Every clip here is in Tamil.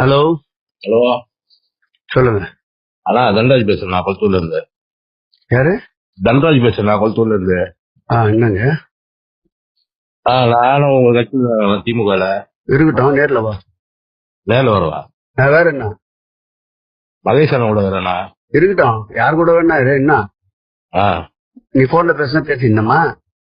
ஹலோ? ஹலோ? சொல்லுங்க. அண்ணா தன்ராஜ் பேசுறேன் நான் கொளத்தூர்ல இருந்து. யாரு? தன்ராஜ் பேசுறேன் நான் கொளத்தூர்ல இருந்து. ஆ என்னங்க? ஆ நானும் உங்க கட்சியில திமுகல இருக்கட்டும் நேர்ல வா. நேரில் வரவா? நான் வேற என்ன? மகேஷ் அண்ணன் கூட வரேண்ணா இருக்கட்டும் யார் கூட வேணா இரு, என்ன? ஆ. நீ போன்ல பேசினா பேசிருந்தமா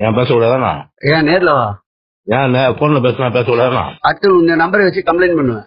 ஏன் பேச ஏன் நேர்ல வா. ஏன் போன்ல பேசினா பேச கூடாதாண்ணா? அடுத்து உங்க நம்பரை வச்சு கம்ப்ளைண்ட் பண்ணுவேன்.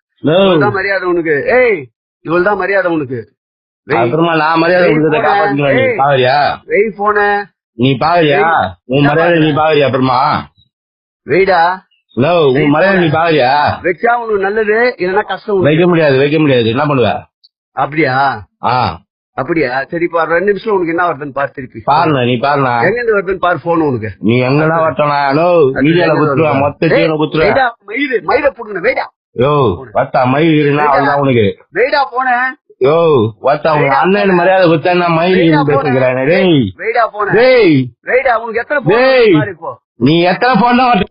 இவ்வளவுதான் மரியாதை உனக்கு. ஏய் இவ்வளவுதான் மரியாதை உனக்கு. அப்புறமா நான் மரியாதை கொடுக்கறத ஏய். பாக்குறியா வெய் போன. நீ பாக்குறியா உன் மரியாதை நீ பாக்குறியா அப்புறமா? வெயிடா ஹலோ உன் மரியாதை நீ பாக்குறியா வச்சா உனக்கு நல்லது இல்லைன்னா கஷ்டம். வைக்க முடியாது வைக்க முடியாது. என்ன பண்ணுவ? அப்படியா? ஆ. அப்படியா? சரி இப்ப ரெண்டு நிமிஷம் உனக்கு என்ன வருதுன்னு பாரு திருப்பி. பாருண்ணா நீ பாருண்ணா. எங்க இருந்து வருதுன்னு பாரு போன் உனக்கு. நீ ஹலோ மீடியால குத்துருவேன் மொத்த மயிறு மயிரை புடுங்க வெயிடா யோ வட்டா மயில் இருந்தா அவ்வளவுதான் உனக்கு. வெயிடா போன. யோ வட்டா உங்க அண்ணன் மரியாதை கொடுத்தா மயில் இருந்து பேசுகிறேன் டேய். டேய். உனக்கு எத்தனை டேய். நீ எத்தனை போன் தான்